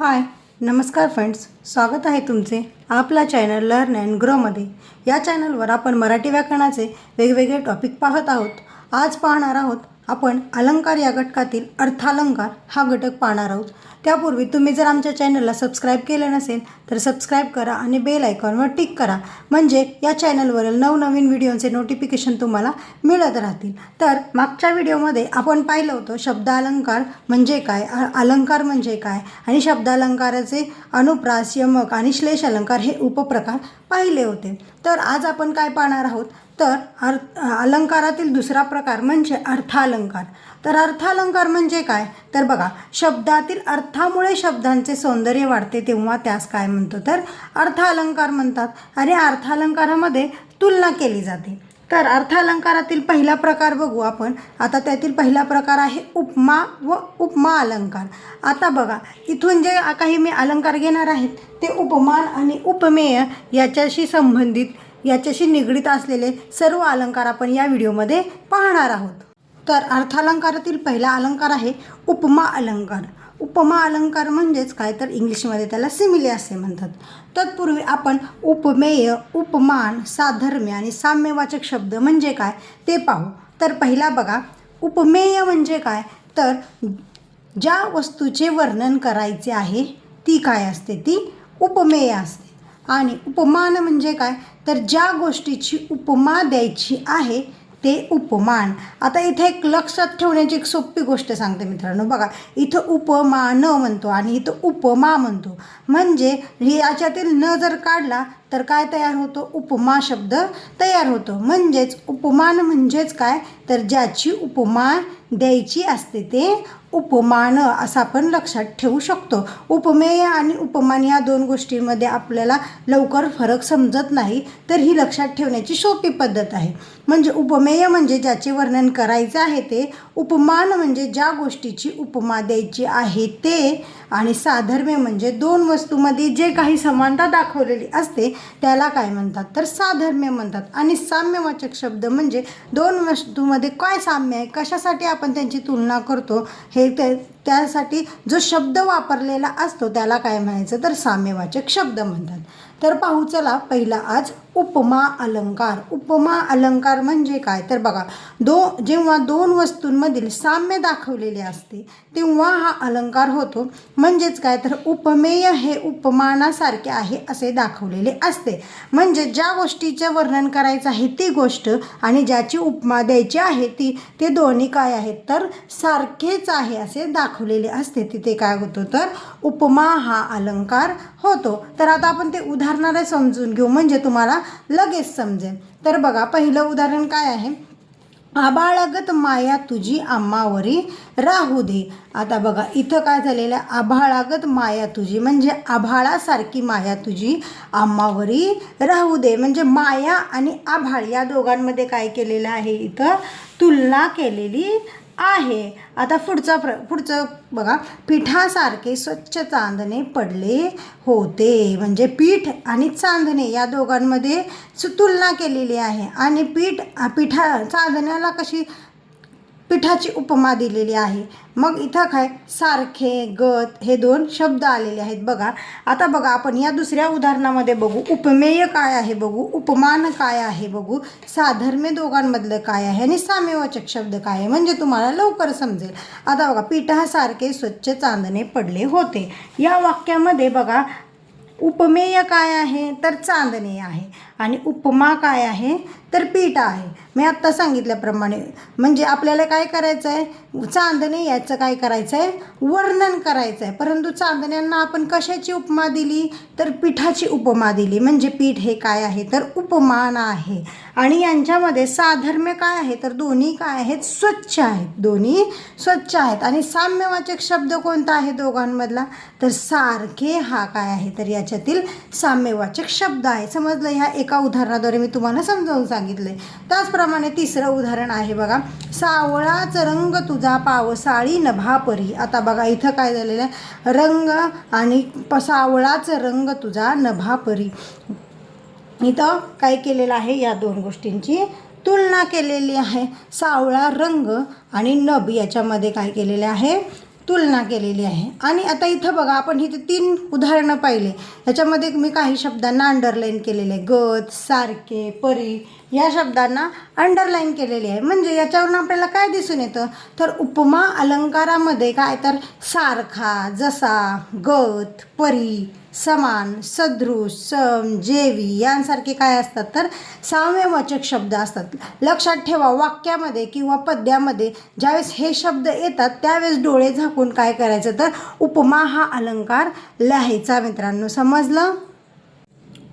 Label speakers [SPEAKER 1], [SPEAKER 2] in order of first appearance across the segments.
[SPEAKER 1] हाय नमस्कार फ्रेंड्स स्वागत आहे तुमचे आपला चॅनल लर्न अँड ग्रोमध्ये या चॅनलवर आपण मराठी व्याकरणाचे वेगवेगळे टॉपिक पाहत आहोत. आज पाहणार आहोत आपण अलंकार या घटकातील अर्थालंकार हा घटक पाहणार आहोत. त्यापूर्वी तुम्ही जर आमच्या चॅनलला सबस्क्राईब केलं नसेल तर सबस्क्राईब करा आणि बेल आयकॉनवर टिक करा. म्हणजे या चॅनलवरील नवनवीन व्हिडिओचे नोटिफिकेशन तुम्हाला मिळत राहतील. तर मागच्या व्हिडिओमध्ये आपण पाहिलं होतं शब्दालंकार म्हणजे काय? अलंकार म्हणजे काय? आणि शब्दालंकाराचे अनुप्रास यमक आणि श्लेष अलंकार हे उपप्रकार पाहिले होते. तर आज आपण काय पाहणार आहोत? तर अर्थ अलंकारातील दुसरा प्रकार म्हणजे अर्थालंकार. तर अर्थालंकार म्हणजे काय? तर बघा शब्दातील अर्थामुळे शब्दांचे सौंदर्य वाढते तेव्हा त्यास काय म्हणतो? तर अर्थालंकार म्हणतात. आणि अर्थालंकारामध्ये तुलना केली जाते. तर अर्थालंकारातील पहिला प्रकार बघू आपण. आता त्यातील पहिला प्रकार आहे उपमा व उपमा अलंकार. आता बघा इथून जे काही मी अलंकार घेणार आहेत ते उपमान आणि उपमेय याच्याशी संबंधित याच्याशी निगडीत असलेले सर्व अलंकार आपण या व्हिडिओमध्ये पाहणार आहोत. तर अर्थालंकारातील पहिला अलंकार आहे उपमा अलंकार. उपमा अलंकार म्हणजेच काय? तर इंग्लिशमध्ये त्याला सिमिले असे म्हणतात. तत्पूर्वी आपण उपमेय उपमान साधर्म्य आणि साम्यवाचक शब्द म्हणजे काय ते पाहू. तर पहिला बघा उपमेय म्हणजे काय? तर ज्या वस्तूचे वर्णन करायचे आहे ती काय असते? ती उपमेय असते. आणि उपमान म्हणजे काय? तर ज्या गोष्टीची उपमा द्यायची आहे ते उपमान. आता इथे एक लक्षात ठेवण्याची एक सोपी गोष्ट सांगते मित्रांनो. बघा इथं उपमान म्हणतो आणि इथं उपमा म्हणतो. म्हणजे याच्यातील न जर काढला तर काय तयार होतो? उपमा शब्द तयार होतो. म्हणजेच उपमान म्हणजेच काय? तर ज्याची उपमा द्यायची असते ते उपमान असं आपण लक्षात ठेवू शकतो. उपमेय आणि उपमान या दोन गोष्टींमध्ये आपल्याला लवकर फरक समजत नाही तर ही लक्षात ठेवण्याची सोपी पद्धत आहे. म्हणजे उपमेय म्हणजे ज्याचे वर्णन करायचं आहे ते उपमान म्हणजे ज्या गोष्टीची उपमा द्यायची आहे ते आणि साधर्म्य म्हणजे दोन वस्तूमध्ये जे काही समानता दाखवलेली असते त्याला काय म्हणतात? तर साधर्म्य म्हणतात. आणि साम्यवाचक शब्द म्हणजे दोन वस्तूमध्ये काय साम्य आहे? कशासाठी आपण त्यांची तुलना करतो? हे ते त्यासाठी जो शब्द वापरलेला असतो त्याला काय म्हणायचं? तर साम्यवाचक शब्द म्हणतात. तर पाहू चला पहिला आज उपमा अलंकार. उपमा अलंकार म्हणजे काय? तर बघा दो जेव्हा दोन वस्तूंमधील साम्य दाखवलेले असते तेव्हा हा अलंकार होतो. म्हणजेच काय? तर उपमेय हे उपमानासारखे आहे असे दाखवलेले असते. म्हणजे ज्या गोष्टीचं वर्णन करायचं आहे ती गोष्ट आणि ज्याची उपमा द्यायची आहे ती ते दोन्ही काय आहेत? तर सारखेच आहे असे दाखवलेले असते. तिथे काय होतं? तर उपमा हा अलंकार होतो. तर आता आपण ते उदाहरणाला समजून घेऊ. म्हणजे तुम्हाला लगेच समजेल तर बघा पहिलं उदाहरण काय आहे? आभाळागत माया तुझी आम्मावरी राहू दे. आता बघा इथं काय झालेलं आहे? आभाळागत माया तुझी म्हणजे आभाळासारखी माया तुझी आम्मावरी राहू दे. म्हणजे माया आणि आभाळ या दोघांमध्ये काय केलेलं आहे? इथं तुलना केलेली आहे. आता पुढचा प्र पुढचं बघा. पिठासारखे स्वच्छ चांदणे पडले होते. म्हणजे पीठ आणि चांदणे या दोघांमध्ये तुलना केलेली आहे. आणि पीठ पिठा चांदण्याला कशी पिठाची उपमा दिलेली आहे. मग इथं काय? सारखे गत हे दोन शब्द आलेले आहेत बघा. आता बघा आपण या दुसऱ्या उदाहरणामध्ये बघू उपमेय काय आहे बघू उपमान काय आहे बघू साधर्म्य दोघांमधलं काय आहे आणि साम्यवाचक शब्द काय आहे म्हणजे तुम्हाला लवकर समजेल. आता बघा पिठासारखे स्वच्छ चांदणे पडले होते. या वाक्यामध्ये बघा उपमेय काय आहे? तर चांदणे आहे. आणि उपमा काय आहे? तर पीठ आहे. मी आत्ता सांगितल्याप्रमाणे. म्हणजे आपल्याला काय करायचं आहे चांदणे याचं काय करायचं आहे वर्णन करायचं आहे परंतु चांदण्यांना आपण कशाची उपमा दिली? तर पिठाची उपमा दिली. म्हणजे पीठ हे काय आहे? तर उपमान आहे. आणि यांच्यामध्ये साधर्म्य काय आहे? तर दोन्ही काय आहेत? स्वच्छ आहेत. दोन्ही स्वच्छ आहेत. आणि साम्यवाचक शब्द कोणता आहे दोघांमधला? तर सारखे हा काय आहे? तर याच्यातील साम्यवाचक शब्द आहे. समजलं ह्या एक एका उदाहरणाद्वारे मी तुम्हाला समजावून सांगितले त्याचप्रमाणे तिसरं उदाहरण आहे बघा. सावळाच रंग तुझा पावसाळी नभापरी आता बघा इथं काय झालेलं आहे? रंग आणि प सावळाच रंग तुझा नभापरी इथं काय केलेलं आहे? या दोन गोष्टींची तुलना केलेली आहे. सावळा रंग आणि नभ याच्यामध्ये काय केलेले आहे? तुलना केलेली आहे. आणि आता इथं बघा आपण इथे तीन उदाहरणं पाहिले. ह्याच्यामध्ये मी काही शब्दांना अंडरलाईन केलेले आहे गत सारखे परी या शब्दांना अंडरलाईन केलेले आहे. म्हणजे याच्यावरून आपल्याला काय दिसून येतं? तर उपमा अलंकारामध्ये काय? तर सारखा जसा गत परी समान सदृश सम जेवी यांसारखे काय असतात तर साम्यवाचक शब्द असतात. लक्षात ठेवा वाक्यामध्ये किंवा पद्यामध्ये ज्यावेळेस हे शब्द येतात त्यावेळेस डोळे झाकून काय करायचं तर उपमा हा अलंकार लिहायचा मित्रांनो. समजलं?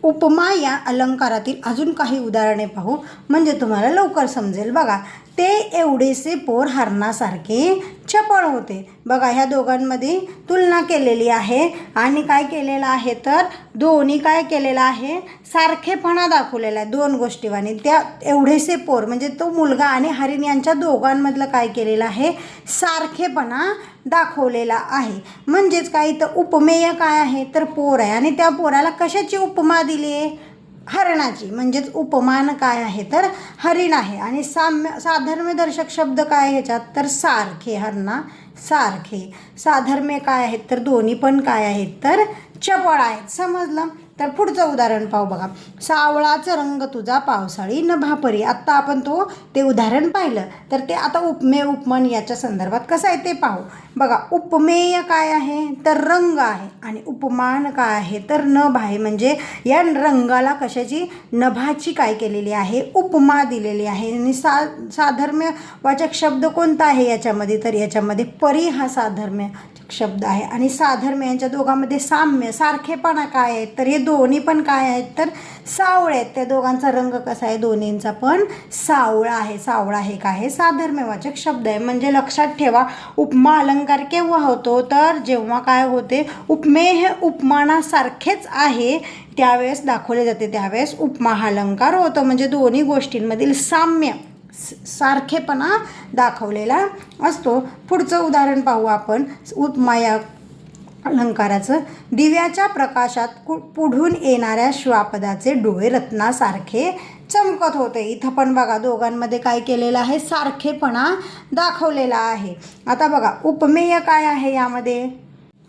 [SPEAKER 1] उपमा या अलंकारातील अजून काही उदाहरणे पाहू. म्हणजे तुम्हाला लवकर समजेल. बघा ते एवढेसे पोर हरणासारखे चपळ होते. बघा ह्या दोघांमध्ये तुलना केलेली आहे. आणि काय केलेलं आहे तर दोन्ही काय केलेलं आहे? सारखेपणा दाखवलेला आहे दोन गोष्टीवाने. त्या एवढेसे पोर म्हणजे तो मुलगा आणि हरिण यांच्या दोघांमधलं काय केलेलं आहे? सारखेपणा दाखवलेला आहे. म्हणजेच काय? तर उपमेय काय आहे? तर पोर आहे. आणि त्या पोराला कशाची उपमा दिली आहे हरणाची म्हणजेच उपमान काय आहे तर हरिण आहे. आणि साम्य साधर्म्यदर्शक शब्द काय आहे ह्याच्यात तर सारखे हरणा सारखे. साधर्म्य काय आहेत तर दोन्ही पण काय आहेत तर चपळ आहेत. समजलं? तर पुढचं उदाहरण पाहू बघा. सावळाचा रंग तुझा पावसाळी नभापरी. आत्ता आपण तो ते उदाहरण पाहिलं. तर ते आता उपमेय उपमान याच्या संदर्भात कसं आहे ते पाहू. बघा उपमेय काय आहे? तर रंग आहे. आणि उपमान काय आहे? तर नभ आहे. म्हणजे या रंगाला कशाची? नभाची काय केलेली आहे? उपमा दिलेली आहे. आणि सा साधर्म्य वाचक शब्द कोणता आहे याच्यामध्ये? तर याच्यामध्ये परी हा साधर्म्य शब्द आहे. आणि साधर्म्य यांच्या दोघांमध्ये साम्य सारखेपणा काय आहे? तर हे दोन्ही पण काय आहेत? तर सावळे आहेत. त्या दोघांचा रंग कसा आहे? दोन्हींचा पण सावळा आहे. सावळा हे काय आहे? साधर्म्यवाचक शब्द आहे. म्हणजे लक्षात ठेवा उपमा अलंकार केव्हा होतो तर जेव्हा काय होते उपमेह हे उपमानासारखेच आहे त्यावेळेस दाखवले जाते. त्यावेळेस उपमा हा अलंकार होतो म्हणजे दोन्ही गोष्टींमधील साम्य सारखेपणा दाखवलेला असतो. पुढचं उदाहरण पाहू आपण. उपमा या अलंकाराचं. दिव्याच्या प्रकाशात कु पुढून येणाऱ्या श्वापदाचे डोळे रत्नासारखे चमकत होते. इथं पण बघा दोघांमध्ये काय केलेलं आहे? सारखेपणा दाखवलेला आहे. आता बघा उपमेय काय आहे यामध्ये?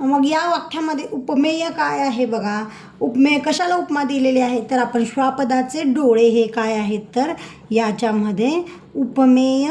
[SPEAKER 1] मग या वाक्यामध्ये उपमेय काय आहे बघा? उपमेय कशाला उपमा दिलेली आहे? तर आपण श्वापदाचे डोळे हे काय आहेत? तर याच्यामध्ये उपमेय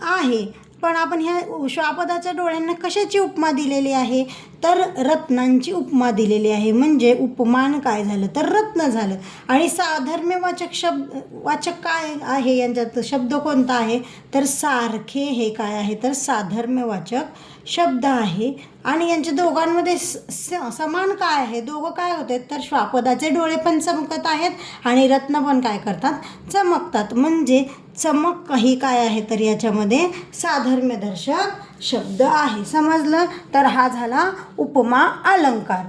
[SPEAKER 1] आहे. पण आपण ह्या श्वापदाच्या डोळ्यांना कशाची उपमा दिलेली आहे? तर रत्नांची उपमा दिलेली आहे. म्हणजे उपमान काय झालं? तर रत्न झालं. आणि साधर्म्यवाचक शब्द वाचक काय आहे? यांच्यात शब्द कोणता आहे? तर सारखे हे काय आहे? तर साधर्म्यवाचक शब्द आहे. आणि यांच्या दोघांमध्ये स स- समान काय आहे? दोघं काय होते? तर श्वापदाचे डोळे पण चमकत आहेत आणि रत्न पण काय करतात? चमकतात. म्हणजे चमक ही काय आहे तर याच्यामध्ये साधर्म्यदर्शक शब्द आहे. समजलं? तर हा झाला उपमा अलंकार.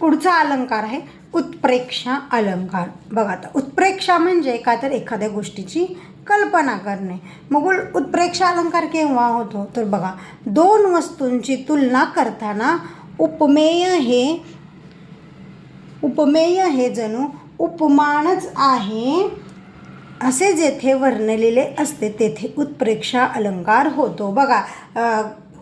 [SPEAKER 1] पुढचा अलंकार आहे. उत्प्रेक्षा अलंकार. बघा आता उत्प्रेक्षा म्हणजे काय तर एखाद्या गोष्टीची कल्पना करणे. मग उत्प्रेक्षा अलंकार केव्हा होतो? तर बघा दोन वस्तूंची तुलना करताना उपमेय हे उपमेय हे जणू उपमानच आहे असे जेथे वर्णलेले असते तेथे उत्प्रेक्षा अलंकार होतो. बघा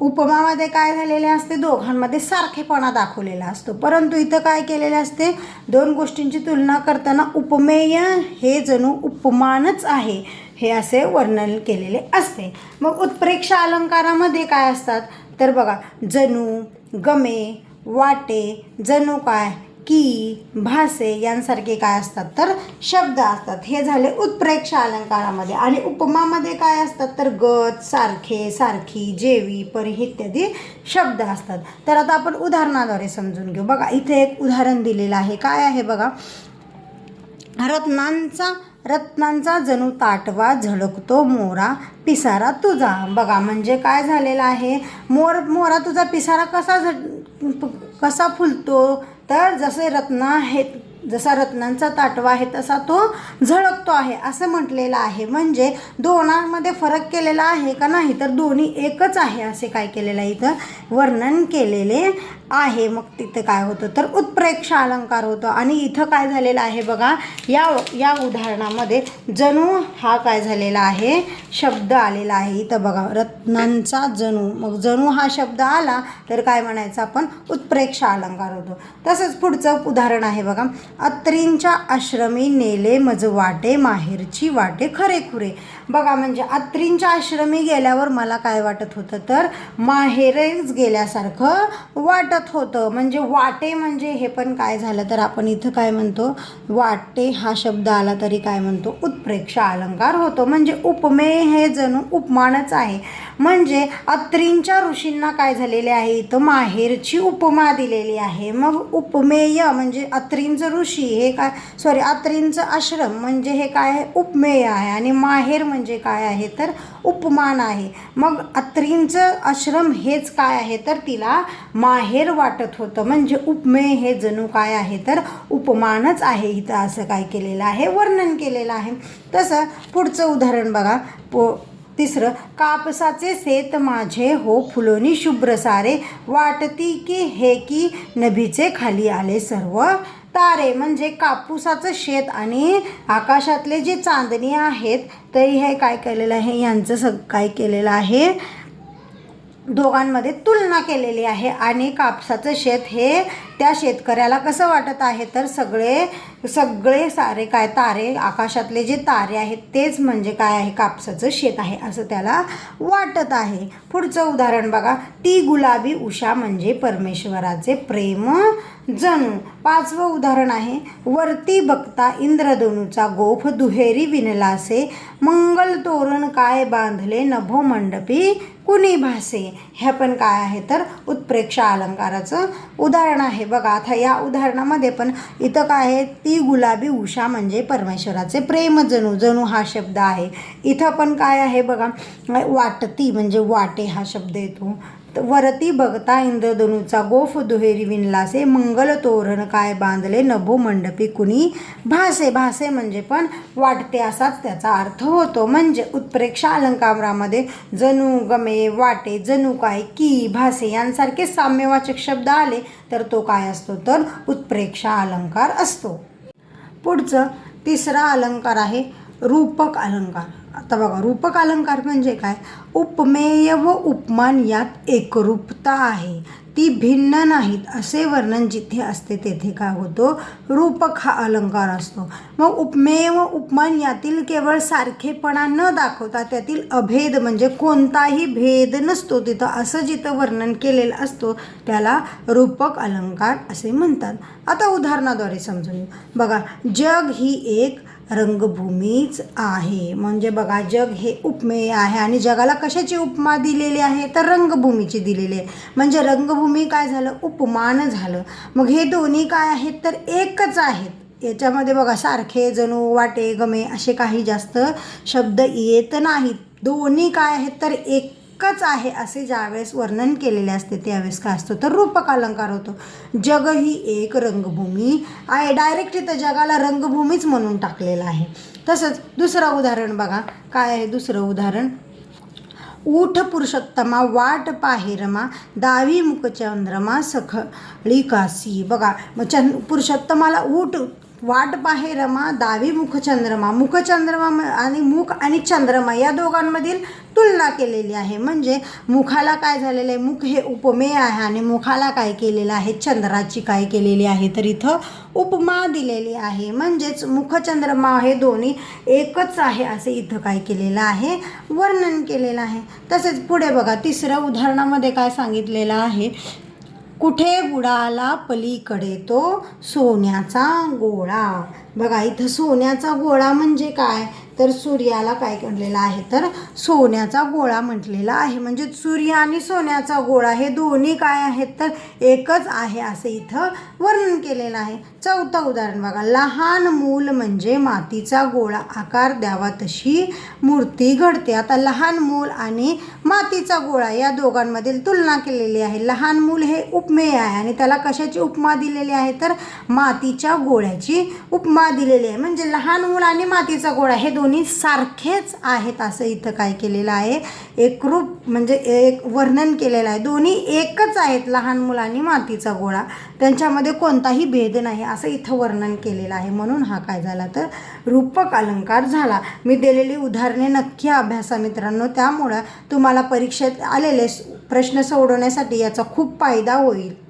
[SPEAKER 1] उपमामध्ये काय झालेले असते? दोघांमध्ये सारखेपणा दाखवलेला असतो. परंतु इथं काय केलेले असते? दोन गोष्टींची तुलना करताना उपमेय हे जणू उपमानच आहे हे असे वर्णन केलेले असते. मग उत्प्रेक्षा अलंकारामध्ये काय असतात? तर बघा जणू गमे वाटे जणू काय? की भासे यांसारखे काय असतात तर शब्द असतात. हे झाले उत्प्रेक्षा अलंकारामध्ये. आणि उपमामध्ये काय असतात तर गत सारखे सारखी जेवी परी इत्यादी शब्द असतात. तर आता आपण उदाहरणाद्वारे समजून घेऊ. बघा इथे एक उदाहरण दिलेलं आहे. काय आहे बघा? रत्नांचा रत्नांचा जणू ताटवा झळकतो मोरा पिसारा तुझा. बघा म्हणजे काय झालेलं आहे? मोर मोरा तुझा पिसारा कसा झ कसा फुलतो? तर जसे रत्न आहेत जसा रत्नांचा ताटवा आहे तसा तो झळकतो आहे असं म्हटलेलं आहे. म्हणजे दोनांमध्ये फरक केलेला आहे का नाही तर दोन्ही एकच आहे असे काय केलेलं आहे इथं? वर्णन केलेले आहे. मग तिथं काय होतं? तर उत्प्रेक्ष अलंकार होतं. आणि इथं काय झालेलं आहे बघा या या उदाहरणामध्ये जणू हा काय झालेला आहे? शब्द आलेला आहे. इथं बघा रत्नांचा जणू. मग जणू हा शब्द आला तर काय म्हणायचं आपण? उत्प्रेक्ष अलंकार होतो. तसंच पुढचं उदाहरण आहे बघा. अत्रींच्या आश्रमी नेले मज वाटे माहेरची वाटे खरेखुरे. बघा म्हणजे अत्रींच्या आश्रमी गेल्यावर मला काय वाटत होतं? तर माहेरच गेल्यासारखं वाटत होतं. म्हणजे वाटे म्हणजे हे पण काय झालं तर आपण इथं काय म्हणतो? वाटे हा शब्द आला तरी काय म्हणतो? उत्प्रेक्ष अलंकार होतो. म्हणजे उपमेय हे जणू उपमानच आहे. म्हणजे अत्रींच्या ऋषींना काय झालेले आहे? इथं माहेरची उपमा दिलेली आहे. मग उपमेय म्हणजे अत्रींचं ऋषी ऋषी हे काय सॉरी अत्रींचं आश्रम म्हणजे हे काय आहे? उपमेय आहे. आणि माहेर म्हणजे काय आहे? तर उपमान आहे. मग अत्रींचं आश्रम हेच काय आहे? तर तिला माहेर वाटत होतं. म्हणजे उपमेय हे जणू काय आहे? तर उपमानच आहे. इथं असं काय केलेलं आहे? वर्णन केलेलं आहे. तसं पुढचं उदाहरण बघा. पो तिसरं कापसाचे सेत माझे हो फुलोनी शुभ्र सारे. वाटती की हे की नभीचे खाली आले सर्व. तारे म्हणजे कापूसाचं शेत आणि आकाशातले जे चांदणी आहेत तरी हे काय केलेलं आहे? यांचं सग काय केलेलं आहे? दोघांमध्ये तुलना केलेली आहे. आणि कापसाचं शेत हे त्या शेतकऱ्याला कसं वाटत आहे? तर सगळे सगळे सारे काय तारे आकाशातले जे तारे आहेत तेच म्हणजे काय आहे? कापसाचं शेत आहे असं त्याला वाटत आहे. पुढचं उदाहरण बघा. ती गुलाबी उषा म्हणजे परमेश्वराचे प्रेम जणू. पाचवं उदाहरण आहे. वरती बघता इंद्रधनूचा गोफ दुहेरी विनलासे मंगल तोरण काय बांधले नभो मंडपी कुणी भासे? हे पण काय आहे तर उत्प्रेक्षा अलंकाराचं उदाहरण आहे. बघा आता या उदाहरणामध्ये पण इथं काय आहे? ती गुलाबी उषा म्हणजे परमेश्वराचे प्रेम जणू जणू हा शब्द आहे. इथं पण काय आहे बघा वाटती म्हणजे वाटे हा शब्द येतो. वरती बघता इंद्रधनुचा गोफ दुहेरी विणलासे मंगल तोरण काय बांधले नभो मंडपी कुणी? भासे भासे म्हणजे पण वाटते असाच त्याचा अर्थ होतो. म्हणजे उत्प्रेक्षा अलंकारामध्ये जणू गमे वाटे जणू काय की भासे यांसारखे साम्यवाचक शब्द आले तर तो काय असतो? तर उत्प्रेक्षा अलंकार असतो. पुढचं तिसरा अलंकार आहे रूपक अलंकार. आता बघा रूपक अलंकार म्हणजे काय? उपमेय व उपमान यात एकरूपता आहे. ती भिन्न नाहीत असे वर्णन जिथे असते तेथे काय होतो? रूपक हा अलंकार असतो. मग उपमेय व उपमान यातील केवळ सारखेपणा न दाखवता त्यातील अभेद म्हणजे कोणताही भेद नसतो. तिथं असं जिथं वर्णन केलेलं असतो त्याला रूपक अलंकार असे म्हणतात. आता उदाहरणाद्वारे समजून घेऊ. बघा जग ही एक रंगभूमीच आहे. म्हणजे बघा जग हे उपमेय आहे आणि जगाला कशाची उपमा दिलेली आहे? तर रंगभूमीची दिलेली आहे. म्हणजे रंगभूमी काय झालं? उपमान झालं. मग हे दोन्ही काय आहेत? तर एकच आहेत. याच्यामध्ये बघा सारखे जणू वाटे गमे असे काही जास्त शब्द येत नाहीत. दोन्ही काय आहेत? तर एक एकच आहे असे ज्यावेळेस वर्णन केलेले असते त्यावेळेस काय असतो? तर रूपक अलंकार होतो. जग ही एक रंगभूमी आहे. डायरेक्ट इथं जगाला रंगभूमीच म्हणून टाकलेलं आहे. तसंच दुसरं उदाहरण बघा. काय आहे दुसरं उदाहरण? ऊठ पुरुषोत्तमा वाट पाहिरमा दावी मुख चंद्रमा सखळी कासी बघा मग चंद पुरुषोत्तमाला ऊठ वाट पाहेरमा दावी मुखचंद्रमा. मुखचंद्रमा आणि मुख आणि चंद्रमा या दोघांमधील तुलना केलेली आहे. म्हणजे मुखाला काय झालेलं आहे? मुख हे उपमेय आहे आणि मुखाला काय केलेलं आहे? चंद्राची काय केलेली आहे? तर इथं उपमा दिलेली आहे. म्हणजेच मुखचंद्रमा हे दोन्ही एकच आहे असे इथं काय केलेलं आहे? वर्णन केलेलं आहे. तसेच पुढे बघा तिसऱ्या उदाहरणामध्ये काय सांगितलेलं आहे? कुठे बुडाला पलीकडे तो सोन्याचा गोळा. बघा इथं सोन्याचा गोळा म्हणजे काय? तर सूर्याला काय म्हटलेलं आहे? तर सोन्याचा गोळा म्हटलेला आहे. म्हणजे सूर्य आणि सोन्याचा गोळा हे दोन्ही काय आहेत? तर एकच आहे असं इथं वर्णन केलेलं आहे. चौथं उदाहरण बघा. लहान मूल म्हणजे मातीचा गोळा आकार द्यावा तशी मूर्ती घडते. आता लहान मूल आणि मातीचा गोळा या दोघांमधील तुलना केलेली आहे. लहान मूल हे उपमेय आहे आणि त्याला कशाची उपमा दिलेली आहे? तर मातीच्या गोळ्याची उपमा दिलेली आहे. म्हणजे लहान मूल आणि मातीचा गोळा हे दोन्ही सारखेच आहेत असं इथं काय केलेलं आहे? एकरूप म्हणजे एक वर्णन केलेलं आहे. दोन्ही एकच आहेत लहान मुलांनी मातीचा गोळा. त्यांच्यामध्ये कोणताही भेद नाही असं इथं वर्णन केलेलं आहे. म्हणून हा काय झाला तर रूपक अलंकार झाला. मी दिलेली उदाहरणे नक्की अभ्यासा मित्रांनो. त्यामुळं तुम्हाला परीक्षेत आलेले प्रश्न सोडवण्यासाठी याचा खूप फायदा होईल.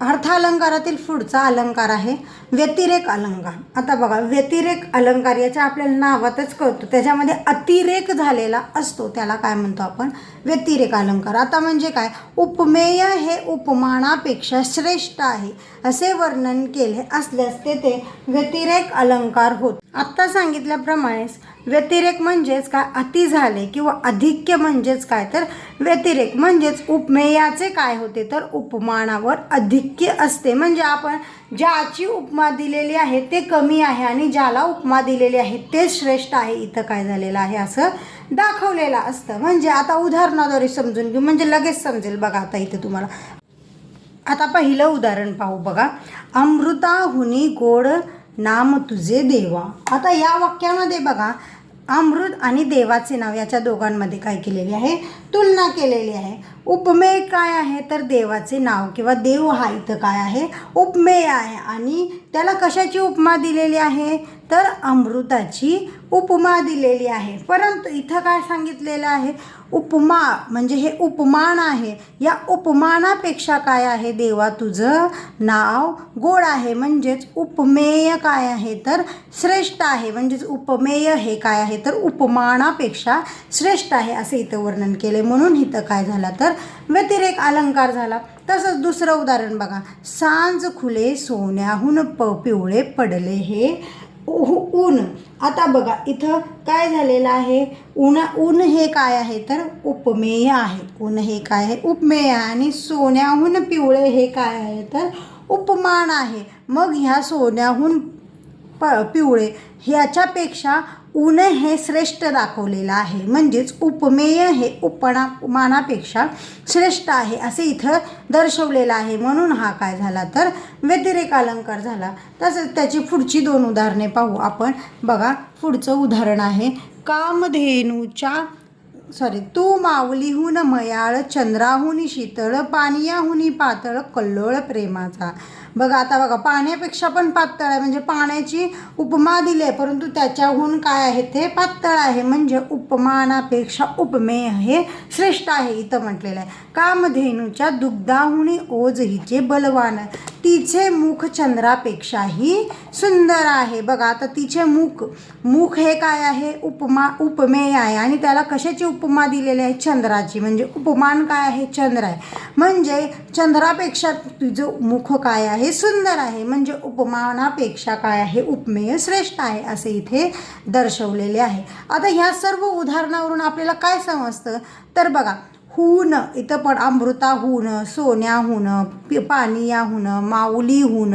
[SPEAKER 1] अर्थालंकारातील पुढचा अलंकार आहे व्यतिरेक अलंकार. आता बघा व्यतिरेक अलंकार याच्या आपल्याला नावातच कळतो. त्याच्यामध्ये अतिरेक झालेला असतो. त्याला काय म्हणतो आपण? व्यतिरेक अलंकार. आता म्हणजे काय? उपमेय हे उपमानापेक्षा श्रेष्ठ आहे. असे वर्णन केले असल्यास तेथे व्यतिरेक अलंकार होत. आत्ता सांगितल्याप्रमाणेच व्यतिरेक म्हणजेच काय? अति झाले किंवा अधिक्य म्हणजेच काय? तर व्यतिरेक म्हणजेच उपमेयाचे काय होते? तर उपमानावर अधिक्य असते. म्हणजे आपण ज्याची उपमा दिलेली आहे ते कमी आहे आणि ज्याला उपमा दिलेली आहे ते श्रेष्ठ आहे. इथं काय झालेलं आहे? असं दाखवलेलं असतं. म्हणजे आता उदाहरणाद्वारे समजून घेऊ. म्हणजे लगेच समजेल बघा आता इथे तुम्हाला. आता पहिलं उदाहरण पाहू बघा. अमृताहुनी गोड नाम तुझे देवा. आता या वाक्यामध्ये बघा. अमृत आणि देवाचे नाव याच्या दोघांमध्ये काय केलेली आहे? तुलना केलेली आहे. उपमेय काय आहे? तर देवाचे नाव किंवा देव हा इथं काय आहे? उपमेय आहे. आणि त्याला कशाची उपमा दिलेली आहे? तर अमृताची उपमा दिलेली आहे. परंतु इथं काय सांगितलेलं आहे? उपमा म्हणजे हे उपमान आहे. या उपमानापेक्षा काय आहे देवा तुझं? नाव गोड आहे. म्हणजेच उपमेय काय आहे? तर श्रेष्ठ आहे. म्हणजेच उपमेय हे काय आहे? तर उपमानापेक्षा श्रेष्ठ आहे असे इथं वर्णन केले म्हणून इथं काय झाला? तर व्यतिरेक अलंकार झाला. तसंच दुसरं उदाहरण बघा. सांज खुले सोन्याहून प पिवळे पडले हे. ऊन. आता बघा इथं काय झालेलं आहे? ऊन ऊन हे काय आहे? तर उपमेय आहे. ऊन हे काय आहे? उपमेय आणि सोन्याहून पिवळे हे काय आहे? तर उपमान आहे. मग ह्या सोन्याहून प पिवळे ह्याच्यापेक्षा ऊन हे श्रेष्ठ दाखवलेलं आहे. म्हणजेच उपमेय हे उपणा मानापेक्षा श्रेष्ठ आहे असे इथं दर्शवलेलं आहे. म्हणून हा काय झाला तर व्यतिरेक अलंकार झाला. तसंच त्याची पुढची दोन उदाहरणे पाहू आपण. बघा पुढचं उदाहरण आहे. कामधेनूच्या सॉरी तू माऊलीहून मयाळ चंद्राहून शीतळ पानियाहून पातळ कल्लोळ प्रेमाचा. बघा आता बघा पाण्यापेक्षा पण पातळ आहे. म्हणजे पाण्याची उपमा दिली आहे परंतु त्याच्याहून काय आहे ते पातळ आहे. म्हणजे उपमानापेक्षा उपमेय हे श्रेष्ठ आहे इथं म्हटलेलं आहे. कामधेनूच्या दुग्धाहुनी ओज हिचे बलवान. तिचे मुख चंद्रापेक्षाही सुंदर आहे. बघा आता तिचे मुख मुख हे काय आहे? उपमा उपमेय आहे. आणि त्याला कशाची उपमा दिलेली आहे? चंद्राची. म्हणजे उपमान काय आहे? चंद्र आहे. म्हणजे चंद्रापेक्षा तुझं मुख काय आहे? सुंदर आहे. म्हणजे उपमानापेक्षा काय आहे? उपमेय श्रेष्ठ आहे असे इथे दर्शवलेले आहे. आता ह्या सर्व उदाहरणावरून आपल्याला काय समजतं? तर बघा हून इथं पण अमृताहून सोन्याहून पि पानियाहून माऊलीहून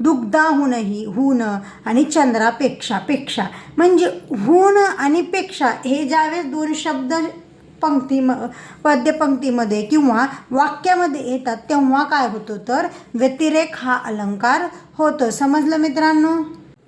[SPEAKER 1] दुग्धाहूनही हून आणि चंद्रापेक्षा पेक्षा म्हणजे हून आणि पेक्षा हे ज्यावेळेस दोन शब्द पंक्ती म पद्यपंक्तीमध्ये किंवा वाक्यामध्ये येतात तेव्हा काय होतं तर व्यतिरेक हा अलंकार होतो. समजलं मित्रांनो?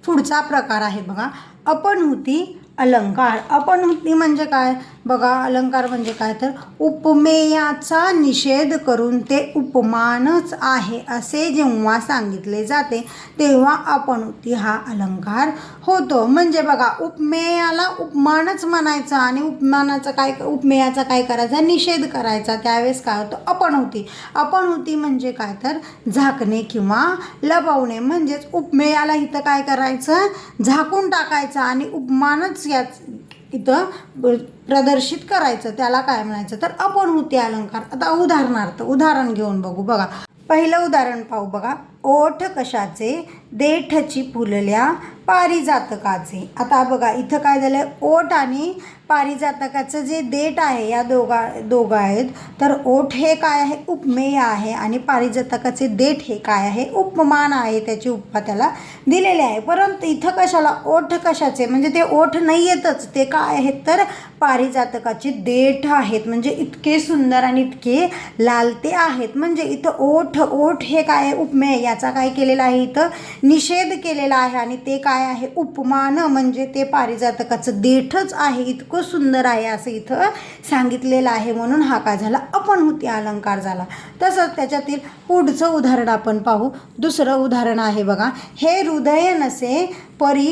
[SPEAKER 1] पुढचा प्रकार आहे बघा. अपनहुती अलंकार. अपनहुती म्हणजे काय? बघा अलंकार म्हणजे काय तर उपमेयाचा निषेध करून ते उपमानच आहे असे जेव्हा सांगितले जाते तेव्हा अपनहुती हा अलंकार होतो. म्हणजे बघा उपमेयाला उपमानच म्हणायचं आणि उपमानाचा काय उपमेयाचा काय करायचा? निषेध करायचा. त्यावेळेस काय होतं? अपनहुती अपनहुती म्हणजे काय तर झाकणे किंवा लपवणे. म्हणजेच उपमेयाला इथं काय करायचं? झाकून टाकायचं आणि उपमानच याच इथं प्रदर्शित करायचं त्याला काय म्हणायचं? तर अपनहुती अलंकार. आता उदाहरणार्थ उदाहरण घेऊन बघू बघा. पहिलं उदाहरण पाहू बघा. ओठ कशाचे? देठची फुलल्या पारिजातकाचे. आता बघा इथं काय झालं आहे ओठ आणि पारिजातकाचं जे देठ आहे या दोघा दोघं आहेत. तर ओठ हे काय आहे? उपमेय आहे. आणि पारिजातकाचे देठ हे काय आहे? उपमान आहे. त्याची उपमा त्याला दिलेले आहे. परंतु इथं कशाला? ओठ कशाचे? म्हणजे ते ओठ नाही येतच ते काय आहेत? तर पारिजातकाचे देठ आहेत. म्हणजे इतके सुंदर आणि इतके लालते आहेत. म्हणजे इथं ओठ ओठ हे काय आहे? उपमेय. याचा काय केलेला आहे इथं? निषेध केलेला आहे. आणि ते काय आहे? उपमान म्हणजे ते पारिजातकाचं देठच आहे. इतकं सुंदर आहे असं इथं सांगितलेलं आहे म्हणून हा काय झाला? आपण होती अलंकार झाला. तसंच त्याच्यातील पुढचं उदाहरण आपण पाहू. दुसरं उदाहरण आहे बघा. हे हृदय नसे परी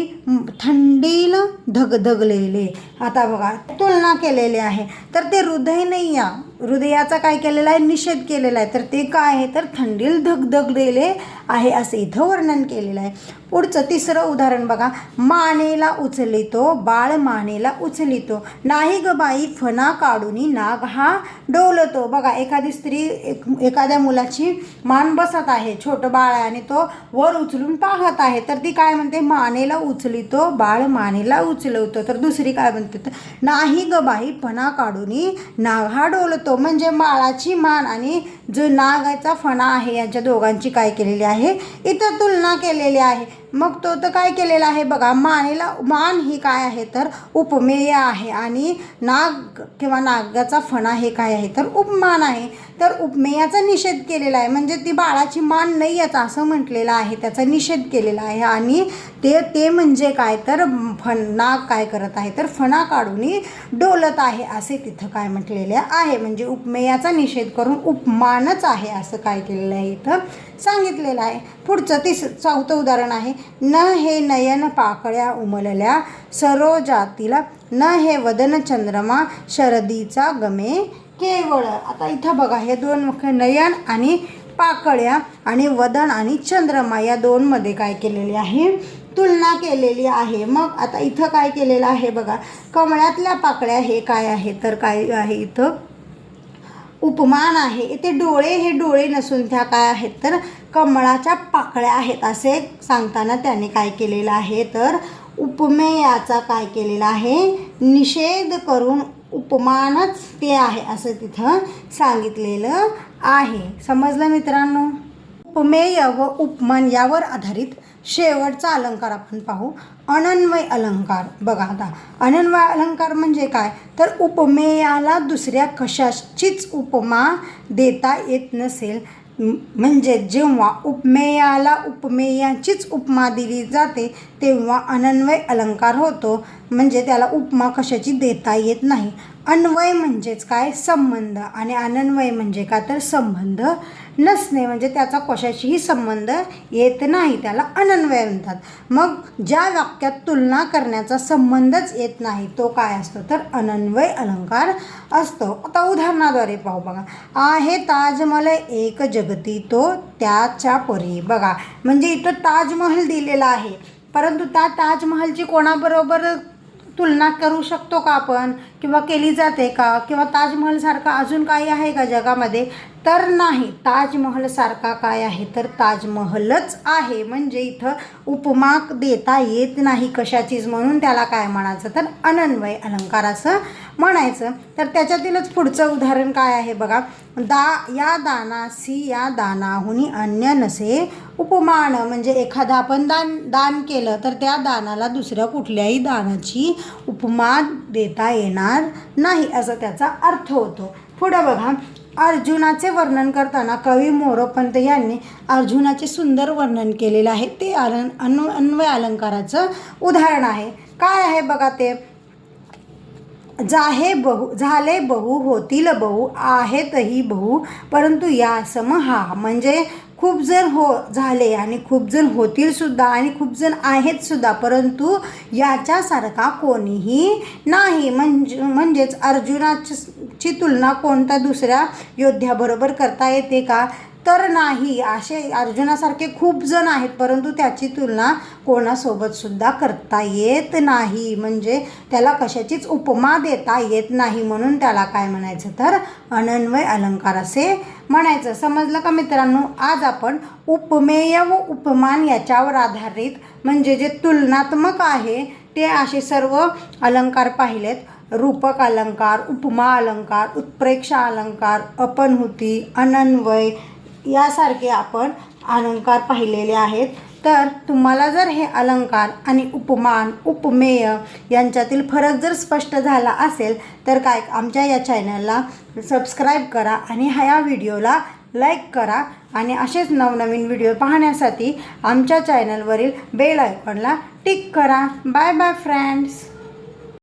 [SPEAKER 1] थंडील धगधगलेले. आता बघा तुलना केलेली आहे. तर ते हृदय नाही या हृदयाचा काय केलेला आहे? निषेध केलेला आहे. तर ते काय आहे? तर थंडील धगधगलेले आहे असं इथं वर्णन केलेलं आहे. पुढचं तिसरं उदाहरण बघा. मानेला उचलितो बाळ मानेला उचलितो. नाही ग बाई फणा काढूनी नाग हा डोलतो. बघा एखादी स्त्री एक एखाद्या मुलाची मान बसत आहे. छोटं बाळ आहे आणि तो वर उचलून पाहत आहे. तर ती काय म्हणते? मान मानेला उचलितो बाळ मानेला उचलवतो. तर दुसरी काय म्हणते तर नाही ग बाई फणा काढून नाग हा डोलतो. म्हणजे बाळाची मान आणि जो नागाचा फणा आहे यांच्या दोघांची काय केलेली आहे? इथं तुलना केलेली आहे. मग तो तर काय केलेला आहे बघा मानेला मान ही काय आहे तर उपमेय आहे आणि नाग किंवा नागाचा फणा हे काय आहे तर उपमान आहे. तर उपमेयाचा निषेध केलेला आहे. म्हणजे ती बाळाची मान नाही आहे असं म्हटलेलं आहे. त्याचा निषेध केलेला आहे. आणि ते ते म्हणजे काय? तर फण काय करत आहे? तर फणा काढून डोलत आहे असे तिथं काय म्हटलेले आहे. म्हणजे उपमेयाचा निषेध करून उपमानच आहे असं काय केलेलं आहे इथं सांगितलेलं आहे. पुढचं तिस चौथं उदाहरण आहे. न हे नयन पाकळ्या उमलल्या सरोजातीला न हे वदन चंद्रमा शरदीचा गमे केवळ आता इथं बघा हे दोन मुख्य नयन आणि पाकळ्या आणि वदन आणि चंद्रमा या दोनमध्ये काय केलेले आहे? तुलना केलेली आहे. मग आता इथं काय केलेलं आहे बघा कमळातल्या पाकळ्या हे काय आहे? तर काय आहे इथं? उपमान आहे. इथे डोळे हे डोळे नसून त्या काय आहेत? तर कमळाच्या पाकळ्या आहेत असे सांगताना त्याने काय केलेलं आहे? तर उपमेयाचा काय केलेला आहे? निषेध करून उपमानच ते आहे असं तिथं सांगितलेलं आहे. समजलं मित्रांनो? उपमेय व उपमान यावर आधारित शेवटचा अलंकार आपण पाहू. अनन्वय अलंकार. बघा आता. अनन्वय अलंकार म्हणजे काय? तर उपमेयाला दुसऱ्या कशाचीच उपमा देता येत नसेल. म्हणजे जेव्हा उपमेयाला उपमेयाचीच उपमा दिली जाते तेव्हा अनन्वय अलंकार होतो. म्हणजे त्याला उपमा कशाची देता येत नाही. अन्वय म्हणजेच काय? संबंध. आणि अनन्वय म्हणजे का तर संबंध. नसणे म्हणजे त्याचा कशाशीही संबंध येत नाही. त्याला अनन्वय म्हणतात. मग ज्या वाक्यात तुलना करण्याचा संबंधच येत नाही तो काय असतो? तर अनन्वय अलंकार असतो. आता उदाहरणाद्वारे पाहू बघा. आहे ताजमहल एक जगती तो त्याच्या परी. बघा म्हणजे इथं ताजमहल दिलेला आहे. परंतु त्या ताजमहलची कोणाबरोबर तुलना करू शकतो का आपण? किंवा केली जाते का? किंवा ताजमहलसारखं अजून काही आहे का जगामध्ये? तर नाही ताजमहलसारखा काय आहे? तर ताजमहलच आहे. म्हणजे इथं उपमा देता येत नाही कशाचीच म्हणून त्याला काय म्हणायचं? तर अनन्वय अलंकार असं म्हणायचं. तर त्याच्यातीलच पुढचं उदाहरण काय आहे बघा. दा या दानासी या दानाहुनी अन्य नसे उपमान. म्हणजे एखादा आपण दान दान केलं तर त्या दानाला दुसऱ्या कुठल्याही दानाची उपमा देता येणार नाही असं त्याचा अर्थ होतो. पुढं बघा. अर्जुनाचे वर्णन करताना कवी मोरोपंत यांनी अर्जुनाचे सुंदर वर्णन केलेलं आहे. ते अलं अनु अन्वय अलंकाराचं उदाहरण आहे. काय आहे बघा ते? जाहे बहु झाले बहु होतील बहु आहेतही बहु परंतु या सम हा. म्हणजे खूप जण हो झाले आणि खूप जण होतील सुद्धा आणि खूप जण आहेत सुद्धा परंतु याच्यासारखा कोणीही नाही. म्हणजे म्हणजेच अर्जुनाची तुलना कोणत्या दुसऱ्या योद्ध्याबरोबर करता येते का? तर नाही. असे अर्जुनासारखे खूप जण आहेत परंतु त्याची तुलना कोणासोबतसुद्धा करता येत नाही. म्हणजे त्याला कशाचीच उपमा देता येत नाही. म्हणून त्याला काय म्हणायचं तर अनन्वय अलंकार असे म्हणायचं समजलं का मित्रांनो? आज आपण उपमेय व उपमान याच्यावर आधारित म्हणजे जे तुलनात्मक आहे ते असे सर्व अलंकार पाहिलेत. रूपक अलंकार उपमा अलंकार उत्प्रेक्षा अलंकार अपनहुती अनन्वय यासारखे आपण अलंकार पाहिलेले आहेत. तर तुम्हाला जर हे अलंकार आणि उपमान उपमेय यांच्यातील फरक जर स्पष्ट झाला असेल तर काय आमच्या या चॅनलला सबस्क्राईब करा आणि ह्या व्हिडिओला लाईक करा. आणि असेच नवनवीन व्हिडिओ पाहण्यासाठी आमच्या चॅनलवरील बेल आयकॉनला टिक करा. Bye bye friends